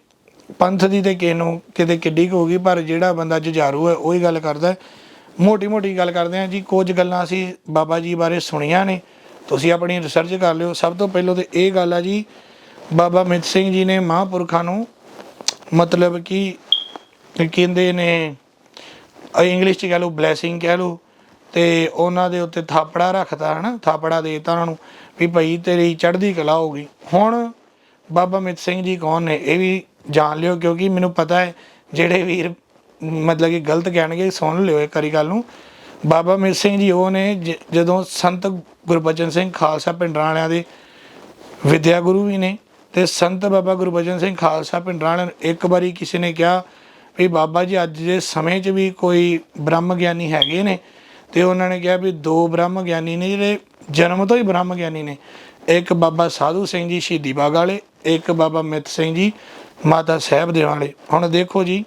Speaker 1: ਪੰਥ ਦੀ ਤੇ ਕਿਸੇ ਨੂੰ ਕਿਤੇ ਕਿੱਡੀ ਕੁ ਹੋਗੀ ਪਰ ਜਿਹੜਾ ਬੰਦਾ ਜੁਝਾਰੂ ਹੈ, ਉਹੀ ਗੱਲ ਕਰਦਾ ਮੋਟੀ ਮੋਟੀ ਗੱਲ ਕਰਦੇ ਆ ਜੀ, ਕੁਝ ਗੱਲਾਂ ਅਸੀਂ ਬਾਬਾ ਜੀ ਬਾਰੇ ਸੁਣੀਆਂ ਨੇ। ਤੁਸੀਂ ਆਪਣੀ ਰਿਸਰਚ ਕਰ ਲਿਓ। ਸਭ ਤੋਂ ਪਹਿਲਾਂ ਤੇ ਇਹ ਗੱਲ ਆ ਜੀ, ਬਾਬਾ ਮਿੱਤ ਸਿੰਘ ਜੀ ਨੇ ਮਹਾਂਪੁਰਖਾਂ ਨੂੰ ਮਤਲਬ ਕਿ ਕਹਿੰਦੇ ਨੇ ਇੰਗਲਿਸ਼ ਚ ਕਹਿ ਲਓ ਬਲੇਸਿੰਗ ਕਹਿ ਲਓ ਤੇ ਉਹਨਾਂ ਦੇ ਉੱਤੇ ਥਾਪੜਾ ਰੱਖਤਾ ਹਨਾ, ਥਾਪੜਾ ਦੇਤਾ ਉਹਨਾਂ ਨੂੰ ਵੀ ਭਾਈ ਤੇਰੀ ਚੜ੍ਹਦੀ ਕਲਾ ਹੋਗੀ ਹੁਣ ਬਾਬਾ ਮਿੱਤ ਸਿੰਘ ਜੀ ਕੌਣ ਨੇ ਇਹ ਵੀ ਜਾਣ ਲਿਓ, ਕਿਉਂਕਿ ਮੈਨੂੰ ਪਤਾ ਹੈ ਜਿਹੜੇ ਵੀਰ ਮਤਲਬ ਕਿ ਗਲਤ ਕਹਿਣਗੇ, ਸੁਣ ਲਿਓ ਇੱਕ ਵਾਰੀ ਗੱਲ ਨੂੰ। ਬਾਬਾ ਮਿੱਤ ਸਿੰਘ ਜੀ ਉਹ ਨੇ ਜਦੋਂ ਸੰਤ ਗੁਰਬਚਨ ਸਿੰਘ ਖਾਲਸਾ ਪਿੰਡਰਾਂ ਵਾਲਿਆਂ ਦੇ ਵਿਦਿਆ ਗੁਰੂ ਵੀ ਨੇ ਤੇ ਸੰਤ ਬਾਬਾ ਗੁਰਬਚਨ ਸਿੰਘ ਖਾਲਸਾ ਪਿੰਡਰਾਂ ਵਾਲਿਆਂ ਇੱਕ ਵਾਰੀ ਕਿਸੇ ਨੇ ਕਿਹਾ ਵੀ ਬਾਬਾ ਜੀ ਅੱਜ ਦੇ ਸਮੇਂ 'ਚ ਵੀ ਕੋਈ ਬ੍ਰਹਮ ਗਿਆਨੀ ਹੈਗੇ ਨੇ ਤੇ ਉਹਨਾਂ ਨੇ ਕਿਹਾ ਵੀ ਦੋ ਬ੍ਰਹਮ ਗਿਆਨੀ ਨੇ ਜਿਹੜੇ ਜਨਮ ਤੋਂ ਹੀ ਬ੍ਰਹਮ ਗਿਆਨੀ ਨੇ। ਇੱਕ ਬਾਬਾ ਸਾਧੂ ਸਿੰਘ ਜੀ ਸ਼ਹੀਦੀ ਬਾਗ ਵਾਲੇ, ਇੱਕ ਬਾਬਾ ਮਿੱਤ ਸਿੰਘ ਜੀ ਮਾਤਾ ਸਾਹਿਬ ਦੇ ਵਾਲੇ। ਹੁਣ ਦੇਖੋ ਜੀ,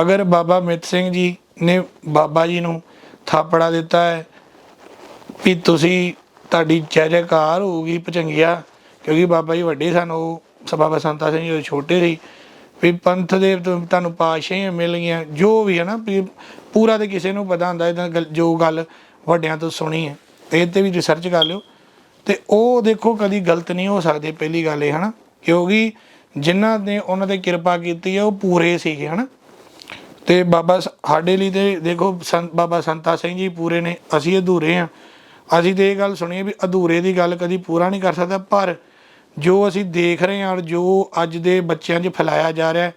Speaker 1: ਅਗਰ ਬਾਬਾ ਮਿੱਤ ਸਿੰਘ ਜੀ ਨੇ ਬਾਬਾ ਜੀ ਨੂੰ ਥਾਪੜਾ ਦਿੱਤਾ ਹੈ, ਵੀ ਤੁਸੀਂ ਤੁਹਾਡੀ ਜੈ ਜੈਕਾਰ ਹੋਊਗੀ ਪਚੰਗਿਆ ਕਿਉਂਕਿ ਬਾਬਾ ਜੀ ਵੱਡੇ ਸਨ, ਉਹ ਬਾਬਾ ਸੰਤਾ ਸਿੰਘ ਜੀ ਉਦੋਂ ਛੋਟੇ ਸੀ। ਵੀ ਪੰਥ ਦੇ ਤੋਂ ਤੁਹਾਨੂੰ ਪਾਸ਼ੇ ਮਿਲ ਗਈਆਂ ਜੋ ਵੀ ਹੈ ਨਾ, ਵੀ ਪੂਰਾ ਤੇ ਕਿਸੇ ਨੂੰ ਪਤਾ ਹੁੰਦਾ, ਇਹਦਾ ਜੋ ਗੱਲ ਵੱਡਿਆਂ ਤੋਂ ਸੁਣੀ ਹੈ। ਇਹ ਤੇ ਵੀ ਰਿਸਰਚ ਕਰ ਲਿਓ। ਤੇ ਉਹ ਦੇਖੋ, ਕਦੀ ਗਲਤ ਨਹੀਂ ਹੋ ਸਕਦੇ, ਪਹਿਲੀ ਗੱਲ ਇਹ, ਹਨਾ? ਕਿਉਂਕਿ ਜਿਨ੍ਹਾਂ ਨੇ ਉਹਨਾਂ ਤੇ ਕਿਰਪਾ ਕੀਤੀ ਹੈ, ਉਹ ਪੂਰੇ ਸੀਗੇ, ਹਨਾ? ਤੇ ਬਾਬਾ ਸ- ਸਾਡੇ ਲਈ ਤੇ ਦੇਖੋ, ਸੰਤ ਬਾਬਾ ਸੰਤਾ ਸਿੰਘ ਜੀ ਪੂਰੇ ਨੇ, ਅਸੀਂ ਅਧੂਰੇ ਆ ਅਸੀਂ ਤੇ ਇਹ ਗੱਲ ਸੁਣੀ ਵੀ ਅਧੂਰੇ ਦੀ ਗੱਲ ਕਦੀ ਪੂਰਾ ਨਹੀਂ ਕਰ ਸਕਦਾ, ਪਰ ਜੋ ਅਸੀਂ ਦੇਖ ਰਹੇ ਹਾਂ ਔਰ ਜੋ ਅੱਜ ਦੇ ਬੱਚਿਆਂ 'ਚ ਫੈਲਾਇਆ ਜਾ ਰਿਹਾ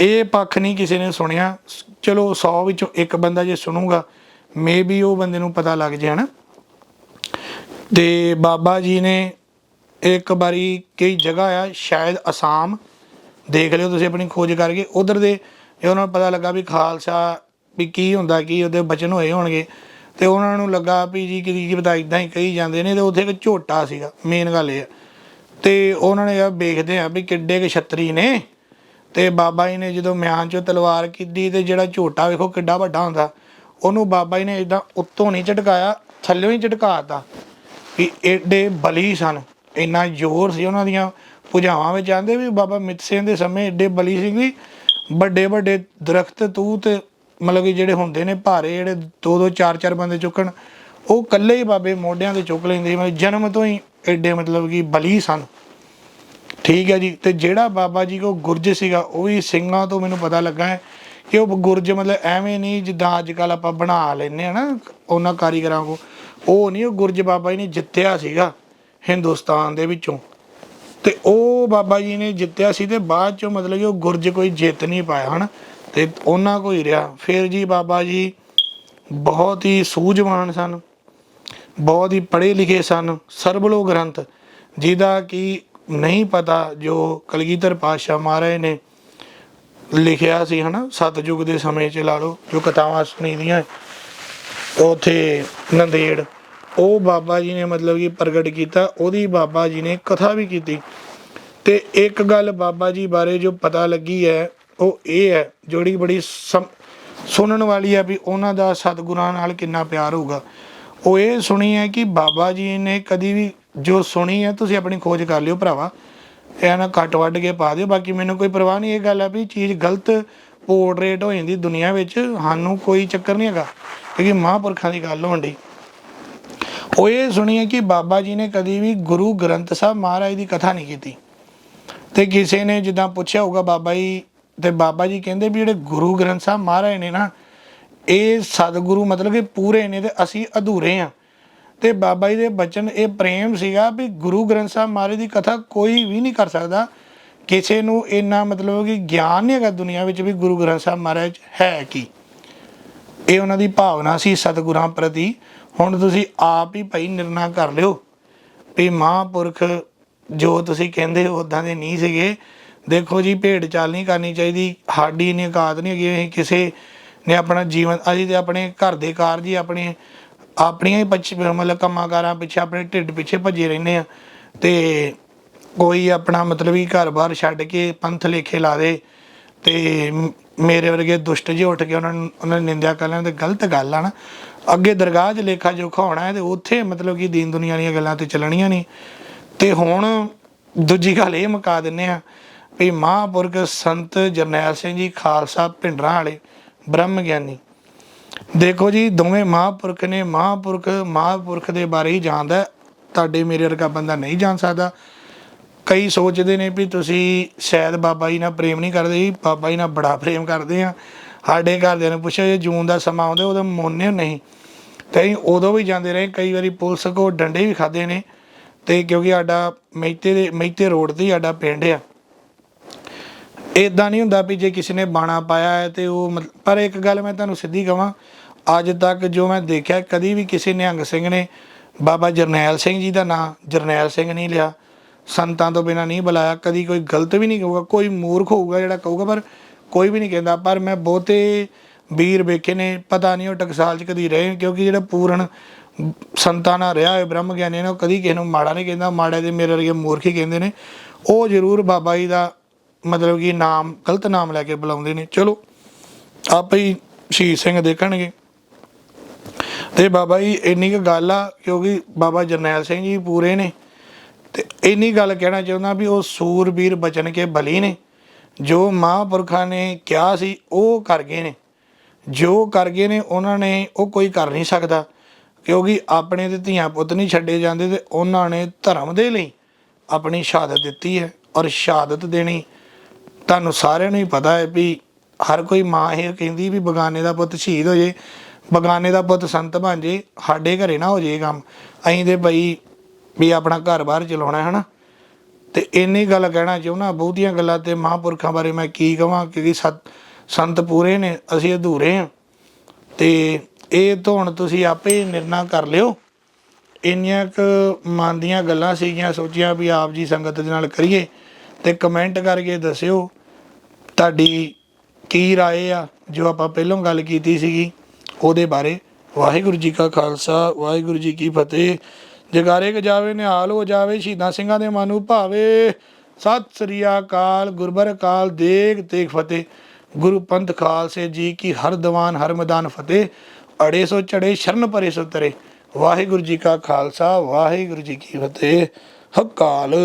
Speaker 1: ਇਹ ਪੱਖ ਨਹੀਂ ਕਿਸੇ ਨੇ ਸੁਣਿਆ। ਚਲੋ 100 ਵਿੱਚੋਂ ਇੱਕ ਬੰਦਾ ਜੇ ਸੁਣੂਗਾ ਮੇਬੀ ਉਹ ਬੰਦੇ ਨੂੰ ਪਤਾ ਲੱਗ ਜੇ ਹਨਾ? ਤੇ ਬਾਬਾ ਜੀ ਨੇ ਇੱਕ ਵਾਰੀ ਕਈ ਜਗ੍ਹਾ ਆ, ਸ਼ਾਇਦ ਅਸਾਮ, ਦੇਖ ਲਿਓ ਤੁਸੀਂ ਆਪਣੀ ਖੋਜ ਕਰਕੇ। ਉਧਰ ਦੇ ਜੇ ਉਹਨਾਂ ਨੂੰ ਪਤਾ ਲੱਗਾ ਵੀ ਖਾਲਸਾ ਵੀ ਕੀ ਹੁੰਦਾ, ਕੀ ਉਹਦੇ ਬਚਨ ਹੋਏ ਹੋਣਗੇ, ਤੇ ਉਹਨਾਂ ਨੂੰ ਲੱਗਾ ਵੀ ਜੀ ਕਿ ਕੀ ਪਤਾ ਇਦਾਂ ਹੀ ਕਹੀ ਜਾਂਦੇ ਨੇ, ਤੇ ਉੱਥੇ ਇੱਕ ਝੋਟਾ ਸੀਗਾ ਮੇਨ ਗੱਲ ਇਹ ਆ। ਤੇ ਉਹਨਾਂ ਨੇ ਇਹ ਵੇਖਦੇ ਆ ਵੀ ਕਿੱਡੇ ਕੁ ਛਤਰੀ ਨੇ। ਤੇ ਬਾਬਾ ਜੀ ਨੇ ਜਦੋਂ ਮਿਆਨ ਚੋਂ ਤਲਵਾਰ ਕੀਤੀ ਤੇ ਜਿਹੜਾ ਝੋਟਾ ਵੇਖੋ ਕਿੱਡਾ ਵੱਡਾ ਹੁੰਦਾ, ਉਹਨੂੰ ਬਾਬਾ ਜੀ ਨੇ ਇਦਾਂ ਉੱਤੋਂ ਨਹੀਂ ਝਟਕਾਇਆ ਥੱਲਿਓਂ ਹੀ ਝਟਕਾਤਾ ਵੀ ਏਡੇ ਬਲੀ ਸਨ। ਇੰਨਾ ਜ਼ੋਰ ਸੀ ਉਹਨਾਂ ਦੀਆਂ ਭੁਜਾਵਾਂ ਵਿੱਚ, ਆਂਦੇ ਵੀ ਬਾਬਾ ਮਿੱਤ ਸਿੰਘ ਦੇ ਸਮੇਂ ਏਡੇ ਬਲੀ ਸੀ ਵੀ ਵੱਡੇ ਵੱਡੇ ਦਰਖਤ ਤੂਤ, ਮਤਲਬ ਕਿ ਜਿਹੜੇ ਹੁੰਦੇ ਨੇ ਭਾਰੇ ਜਿਹੜੇ ਦੋ ਦੋ ਚਾਰ ਚਾਰ ਬੰਦੇ ਚੁੱਕਣ ਉਹ ਇਕੱਲੇ ਹੀ ਬਾਬੇ ਮੋਢਿਆਂ ਤੇ ਚੁੱਕ ਲੈਂਦੇ ਸੀ ਮਤਲਬ ਜਨਮ ਤੋਂ ਹੀ ਏਡੇ ਮਤਲਬ ਕਿ ਬਲੀ ਸਨ। ਠੀਕ ਹੈ ਜੀ, ਤੇ ਜਿਹੜਾ ਬਾਬਾ ਜੀ ਕੋ ਗੁਰਜ ਸੀਗਾ, ਉਹ ਵੀ ਸਿੰਘਾਂ ਤੋਂ ਮੈਨੂੰ ਪਤਾ ਲੱਗਾ ਹੈ ਕਿ ਉਹ ਗੁਰਜ ਮਤਲਬ ਐਵੇਂ ਨਹੀਂ, ਜਿੱਦਾਂ ਅੱਜ ਕੱਲ ਆਪਾਂ ਬਣਾ ਲੈਨੇ ਆ ਨਾ, ਉਹਨਾਂ ਕਾਰੀਗਰਾਂ ਕੋ। ਉਹ ਨਹੀਂ, ਉਹ ਗੁਰਜ ਬਾਬਾ ਜੀ ਨੇ ਜਿੱਤਿਆ ਸੀਗਾ ਹਿੰਦੁਸਤਾਨ ਦੇ ਵਿੱਚੋਂ। ਤੇ ਉਹ ਬਾਬਾ ਜੀ ਨੇ ਜਿੱਤਿਆ ਸੀ ਤੇ ਬਾਅਦ ਚੋਂ ਮਤਲਬ ਕਿ ਉਹ ਗੁਰਜ ਕੋਈ ਜਿੱਤ ਨਹੀਂ ਪਾਇਆ, ਹਨ। ਤੇ ਉਹਨਾਂ ਕੋਈ ਰਿਹਾ। ਫਿਰ ਜੀ ਬਾਬਾ ਜੀ ਬਹੁਤ ਹੀ ਸੂਝਵਾਨ ਸਨ। ਬਹੁਤ ਹੀ ਪੜ੍ਹੇ ਲਿਖੇ ਸਨ ਸਰਬਲੋ ਗ੍ਰੰਥ, ਜਿਹਦਾ ਕਿ ਨਹੀਂ ਪਤਾ ਜੋ ਕਲਗੀਧਰ ਪਾਤਸ਼ਾਹ ਮਹਾਰਾਜ ਨੇ ਲਿਖਿਆ ਸੀ, ਹਨਾ? ਸਤਜੁਗ ਦੇ ਸਮੇਂ 'ਚ ਲਾ ਲਓ, ਜੋ ਕਥਾਵਾਂ ਸੁਣੀ ਦੀਆਂ ਉਥੇ ਨੰਦੇੜ, ਉਹ ਬਾਬਾ ਜੀ ਨੇ ਮਤਲਬ ਕਿ ਪ੍ਰਗਟ ਕੀਤਾ, ਉਹਦੀ ਬਾਬਾ ਜੀ ਨੇ ਕਥਾ ਵੀ ਕੀਤੀ। ਤੇ ਇੱਕ ਗੱਲ ਬਾਬਾ ਜੀ ਬਾਰੇ ਜੋ ਪਤਾ ਲੱਗੀ ਹੈ, ਉਹ ਇਹ ਹੈ, ਜਿਹੜੀ ਬੜੀ ਸੁਣਨ ਵਾਲੀ ਹੈ ਵੀ ਉਹਨਾਂ ਦਾ ਸਤਿਗੁਰਾਂ ਨਾਲ ਕਿੰਨਾ ਪਿਆਰ ਹੋਊਗਾ। ਉਹ ਇਹ ਸੁਣੀ ਹੈ ਕਿ ਬਾਬਾ ਜੀ ਨੇ ਕਦੀ ਵੀ ਜੋ ਸੁਣੀ ਹੈ, ਤੁਸੀਂ ਆਪਣੀ ਖੋਜ ਕਰ ਲਿਓ ਭਰਾਵਾ। ਇਹ ਨਾ ਕੱਟ ਵੱਢ ਕੇ ਪਾ ਦਿਓ, ਬਾਕੀ ਮੈਨੂੰ ਕੋਈ ਪਰਵਾਹ ਨਹੀਂ, ਇਹ ਗੱਲ ਹੈ ਵੀ ਚੀਜ਼ ਗਲਤ ਪੋਰਟਰੇਟ ਹੋ ਜਾਂਦੀ ਦੁਨੀਆ ਵਿੱਚ, ਸਾਨੂੰ ਕੋਈ ਚੱਕਰ ਨਹੀਂ ਹੈਗਾ, ਕਿਉਂਕਿ ਮਹਾਂਪੁਰਖਾਂ ਦੀ ਗੱਲ ਹੋਣ ਡਈ। ਉਹ ਇਹ ਸੁਣੀ ਹੈ ਕਿ ਬਾਬਾ ਜੀ ਨੇ ਕਦੀ ਵੀ ਗੁਰੂ ਗ੍ਰੰਥ ਸਾਹਿਬ ਮਹਾਰਾਜ ਦੀ ਕਥਾ ਨਹੀਂ ਕੀਤੀ। ਤੇ ਕਿਸੇ ਨੇ ਜਿੱਦਾਂ ਪੁੱਛਿਆ ਹੋਊਗਾ ਬਾਬਾ ਜੀ, ਤੇ ਬਾਬਾ ਜੀ ਕਹਿੰਦੇ ਵੀ ਜਿਹੜੇ ਗੁਰੂ ਗ੍ਰੰਥ ਸਾਹਿਬ ਮਹਾਰਾਜ ਨੇ ਨਾ ਇਹ ਸਤਿਗੁਰੂ ਮਤਲਬ ਕਿ ਪੂਰੇ ਨੇ ਤੇ ਅਸੀਂ ਅਧੂਰੇ ਆ। ਤੇ ਬਾਬਾ ਜੀ ਦੇ ਬਚਨ ਇਹ ਪ੍ਰੇਮ ਸੀਗਾ ਵੀ ਗੁਰੂ ਗ੍ਰੰਥ ਸਾਹਿਬ ਮਹਾਰਾਜ ਦੀ ਕਥਾ ਕੋਈ ਵੀ ਨਹੀਂ ਕਰ ਸਕਦਾ। ਕਿਸੇ ਨੂੰ ਇੰਨਾ ਮਤਲਬ ਕਿ ਗਿਆਨ ਨਹੀਂ ਹੈਗਾ ਦੁਨੀਆ ਵਿੱਚ ਵੀ ਗੁਰੂ ਗ੍ਰੰਥ ਸਾਹਿਬ ਮਹਾਰਾਜ ਹੈ ਕੀ। ਇਹ ਉਹਨਾਂ ਦੀ ਭਾਵਨਾ ਸੀ ਸਤਿਗੁਰਾਂ ਪ੍ਰਤੀ। ਹੁਣ ਤੁਸੀਂ ਆਪ ਹੀ ਭਾਈ ਨਿਰਣਾ ਕਰ ਲਿਓ ਵੀ ਮਹਾਂਪੁਰਖ ਜੋ ਤੁਸੀਂ ਕਹਿੰਦੇ ਹੋ ਉਦਾਂ ਦੇ ਨਹੀਂ ਸੀਗੇ। ਦੇਖੋ ਜੀ, ਭੇਡ ਚਾਲ ਨਹੀਂ ਕਰਨੀ ਚਾਹੀਦੀ ਸਾਡੀ ਇੰਨੀ ਔਕਾਤ ਨਹੀਂ ਹੈਗੀ, ਅਸੀਂ ਕਿਸੇ ਨੇ ਆਪਣਾ ਜੀਵਨ, ਅਸੀਂ ਤੇ ਆਪਣੇ ਘਰ ਦੇ ਕਾਰਜ ਹੀ ਆਪਣੇ ਆਪਣੀਆਂ ਹੀ ਪਛ ਮਤਲਬ ਕੰਮਾਂ ਕਾਰਾਂ ਪਿੱਛੇ, ਆਪਣੇ ਢਿੱਡ ਪਿੱਛੇ ਭੱਜੇ ਰਹਿੰਦੇ ਆ ਤੇ ਕੋਈ ਆਪਣਾ ਮਤਲਬ ਹੀ ਘਰ-ਬਾਰ ਛੱਡ ਕੇ ਪੰਥ ਲੇਖੇ ਲਾ ਦੇ ਤੇ ਮੇਰੇ ਵਰਗੇ ਦੁਸ਼ਟ ਜਿਹੇ ਉੱਠ ਕੇ ਉਹਨਾਂ ਨੂੰ, ਉਹਨਾਂ ਦੀ ਨਿੰਦਿਆ ਕਰ ਲੈਣ, ਤੇ ਗਲਤ ਗੱਲ ਆ ਨਾ। ਅੱਗੇ ਦਰਗਾਹ 'ਚ ਲੇਖਾ ਜੋਖਾ ਹੋਣਾ ਹੈ ਤੇ ਉੱਥੇ ਮਤਲਬ ਕਿ ਦੀਨ ਦੁਨੀਆ ਦੀਆਂ ਗੱਲਾਂ ਤੇ ਚੱਲਣੀਆਂ ਨਹੀਂ ਤੇ ਹੁਣ ਦੂਜੀ ਗੱਲ ਇਹ ਮੁਕਾ ਦਿੰਨੇ ਆ ਵੀ ਮਹਾਂਪੁਰਖ ਸੰਤ ਜਰਨੈਲ ਸਿੰਘ ਜੀ, ਖਾਲਸਾ, ਭਿੰਡਰਾਂ ਵਾਲੇ ਬ੍ਰਹਮ ਗਿਆਨੀ ਦੇਖੋ ਜੀ, ਦੋਵੇਂ ਮਹਾਂਪੁਰਖ ਨੇ, ਮਹਾਂਪੁਰਖ ਮਹਾਂਪੁਰਖ ਦੇ ਬਾਰੇ ਹੀ ਜਾਣਦਾ ਤੁਹਾਡੇ ਮੇਰੇ ਵਰਗਾ ਬੰਦਾ ਨਹੀਂ ਜਾਣ ਸਕਦਾ। ਕਈ ਸੋਚਦੇ ਨੇ ਵੀ ਤੁਸੀਂ ਸ਼ਾਇਦ ਬਾਬਾ ਜੀ ਨਾਲ ਪ੍ਰੇਮ ਨਹੀਂ ਕਰਦੇ ਜੀ, ਬਾਬਾ ਜੀ ਨਾਲ ਬੜਾ ਪ੍ਰੇਮ ਕਰਦੇ ਆ। ਸਾਡੇ ਘਰਦਿਆਂ ਨੇ ਪੁੱਛਿਆ ਜੇ ਜੂਨ ਦਾ ਸਮਾਂ ਆਉਂਦਾ, ਉਦੋਂ ਮੋਨੇ ਨਹੀਂ। ਤੇ ਉਦੋਂ ਵੀ ਜਾਂਦੇ ਰਹੇ, ਕਈ ਵਾਰੀ ਪੁਲਿਸ ਕੋ ਡੰਡੇ ਵੀ ਖਾਦੇ ਨੇ। ਤੇ ਕਿਉਂਕਿ ਸਾਡਾ ਮਹਿਤੇ ਦੇ, ਮਹਿਤੇ ਰੋਡ ਤੇ ਹੀ ਸਾਡਾ ਪਿੰਡ ਆ। ਇਦਾਂ ਨਹੀਂ ਹੁੰਦਾ ਵੀ ਜੇ ਕਿਸੇ ਨੇ ਬਾਣਾ ਪਾਇਆ ਹੈ ਤੇ ਉਹ ਮਤਲ- ਪਰ ਇੱਕ ਗੱਲ ਮੈਂ ਤੁਹਾਨੂੰ ਸਿੱਧੀ ਕਹਾਂ ਅੱਜ ਤੱਕ ਜੋ ਮੈਂ ਦੇਖਿਆ, ਕਦੀ ਵੀ ਕਿਸੇ ਨਿਹੰਗ ਸਿੰਘ ਨੇ ਬਾਬਾ ਜਰਨੈਲ ਸਿੰਘ ਜੀ ਦਾ ਨਾਂ ਜਰਨੈਲ ਸਿੰਘ ਨਹੀਂ ਲਿਆ, ਸੰਤਾਂ ਤੋਂ ਬਿਨਾ ਨਹੀਂ ਬੁਲਾਇਆ, ਕਦੀ ਕੋਈ ਗਲਤ ਵੀ ਨਹੀਂ ਕਹੂਗਾ, ਕੋਈ ਮੂਰਖ ਹੋਊਗਾ ਜਿਹੜਾ ਕਹੂਗਾ, ਪਰ ਕੋਈ ਵੀ ਨਹੀਂ ਕਹਿੰਦਾ। ਪਰ ਮੈਂ ਬਹੁਤੇ ਵੀਰ ਵੇਖੇ ਨੇ, ਪਤਾ ਨਹੀਂ ਉਹ ਟਕਸਾਲ ਚ ਕਦੀ ਰਹੇ, ਕਿਉਂਕਿ ਜਿਹੜਾ ਪੂਰਨ ਸੰਤਾਂ ਨਾਲ ਰਿਹਾ ਹੋਏ ਬ੍ਰਹਮ ਗਿਆਨੀ ਨੇ, ਉਹ ਕਦੀ ਕਿਸੇ ਨੂੰ ਮਾੜਾ ਨਹੀਂ ਕਹਿੰਦਾ, ਮਾੜੇ ਦੇ ਮੇਰੇ ਵਰਗੇ ਮੂਰਖ ਹੀ ਕਹਿੰਦੇ ਨੇ। ਉਹ ਜ਼ਰੂਰ ਬਾਬਾ ਜੀ ਦਾ ਮਤਲਬ ਕਿ ਨਾਮ, ਗਲਤ ਨਾਮ ਲੈ ਕੇ ਬੁਲਾਉਂਦੇ ਨੇ। ਚਲੋ, ਆਪੇ ਹੀ ਸ਼ਹੀਦ ਸਿੰਘ ਦੇਖਣਗੇ। ਤੇ ਬਾਬਾ ਜੀ, ਇੰਨੀ ਕੁ ਗੱਲ ਆ, ਕਿਉਂਕਿ ਬਾਬਾ ਜਰਨੈਲ ਸਿੰਘ ਜੀ ਪੂਰੇ ਨੇ। ਤੇ ਇੰਨੀ ਗੱਲ ਕਹਿਣਾ ਚਾਹੁੰਦਾ ਵੀ ਉਹ ਸੂਰਬੀਰ ਬਚਨ ਕੇ ਬਲੀ ਨੇ। ਜੋ ਮਹਾਂਪੁਰਖਾਂ ਨੇ ਕਿਹਾ ਸੀ, ਉਹ ਕਰ ਗਏ ਨੇ। ਜੋ ਕਰ ਗਏ ਨੇ, ਉਹਨਾਂ ਨੇ ਉਹ ਕੋਈ ਕਰ ਨਹੀਂ ਸਕਦਾ। ਕਿਉਂਕਿ ਆਪਣੇ ਤੇ ਧੀਆਂ ਪੁੱਤ ਨਹੀਂ ਛੱਡੇ ਜਾਂਦੇ ਤੇ ਉਹਨਾਂ ਨੇ ਧਰਮ ਦੇ ਲਈ ਆਪਣੀ ਸ਼ਹਾਦਤ ਦਿੱਤੀ ਹੈ ਔਰ ਸ਼ਹਾਦਤ ਦੇਣੀ ਤੁਹਾਨੂੰ ਸਾਰਿਆਂ ਨੂੰ ਹੀ ਪਤਾ ਹੈ ਵੀ ਹਰ ਕੋਈ ਮਾਂ ਇਹ ਕਹਿੰਦੀ ਵੀ ਬਗਾਨੇ ਦਾ ਪੁੱਤ ਸ਼ਹੀਦ ਹੋ ਜੇ, ਬਗਾਨੇ ਦਾ ਪੁੱਤ ਸੰਤ ਬਣ ਜੇ, ਸਾਡੇ ਘਰੇ ਨਾ ਹੋ ਜੇ ਕੰਮ। ਅਸੀਂ ਤੇ ਬਈ ਵੀ ਆਪਣਾ ਘਰ-ਬਾਰ ਚਲਾਉਣਾ ਹੈ ਨਾ ਤੇ ਇੰਨੀ ਗੱਲ ਕਹਿਣਾ ਚਾਹੁੰਦਾ, ਬਹੁਤੀਆਂ ਗੱਲਾਂ ਤੇ ਮਹਾਂਪੁਰਖਾਂ ਬਾਰੇ ਮੈਂ ਕੀ ਕਹਾਂ ਕਿਉਂਕਿ ਸਤ, ਸੰਤ ਪੂਰੇ ਨੇ, ਅਸੀਂ ਅਧੂਰੇ ਹਾਂ। ਤੇ ਇਹ ਤਾਂ ਹੁਣ ਤੁਸੀਂ ਆਪੇ ਨਿਰਣਾ ਕਰ ਲਿਓ। ਇੰਨੀਆਂ ਕੁ ਮਨ ਦੀਆਂ ਗੱਲਾਂ ਸੀਗੀਆਂ, ਸੋਚੀਆਂ ਵੀ ਆਪ ਜੀ ਸੰਗਤ ਦੇ ਨਾਲ ਕਰੀਏ, ਤੇ ਕਮੈਂਟ ਕਰਕੇ ਦੱਸਿਓ ਤੁਹਾਡੀ ਕੀ رائے ਆ ਜੋ ਆਪਾਂ ਪਹਿਲਾਂ ਗੱਲ ਕੀਤੀ ਸੀਗੀ ਉਹਦੇ ਬਾਰੇ ਵਾਹਿਗੁਰੂ ਜੀ ਕਾ ਖਾਲਸਾ ਵਾਹਿਗੁਰੂ ਜੀ ਕੀ ਫਤਿਹ ਜਗਾਰੇ ਕ ਜਾਵੇ ਨਿਹਾਲ ਹੋ ਜਾਵੇ ਸ਼ਹੀਦਾਂ ਸਿੰਘਾਂ ਦੇ ਮਨ ਨੂੰ ਭਾਵੇ ਸਤਿ ਸ੍ਰੀ ਅਕਾਲ ਗੁਰਬਰ ਅਕਾਲ ਦੇਗ ਤੇਗ ਫਤਿਹ ਗੁਰੂ ਪੰਥ ਖਾਲਸੇ ਜੀ ਕੀ ਹਰ ਦੀਵਾਨ ਹਰ ਮੈਦਾਨ ਫਤਿਹ ਅੜੇ ਸੋ ਚੜੇ ਸ਼ਰਨ ਪਰੇ ਸੋ ਤਰੇ ਵਾਹਿਗੁਰੂ ਜੀ ਕਾ ਖਾਲਸਾ ਵਾਹਿਗੁਰੂ ਜੀ ਕੀ ਫਤਿਹ ਹਕਾਲ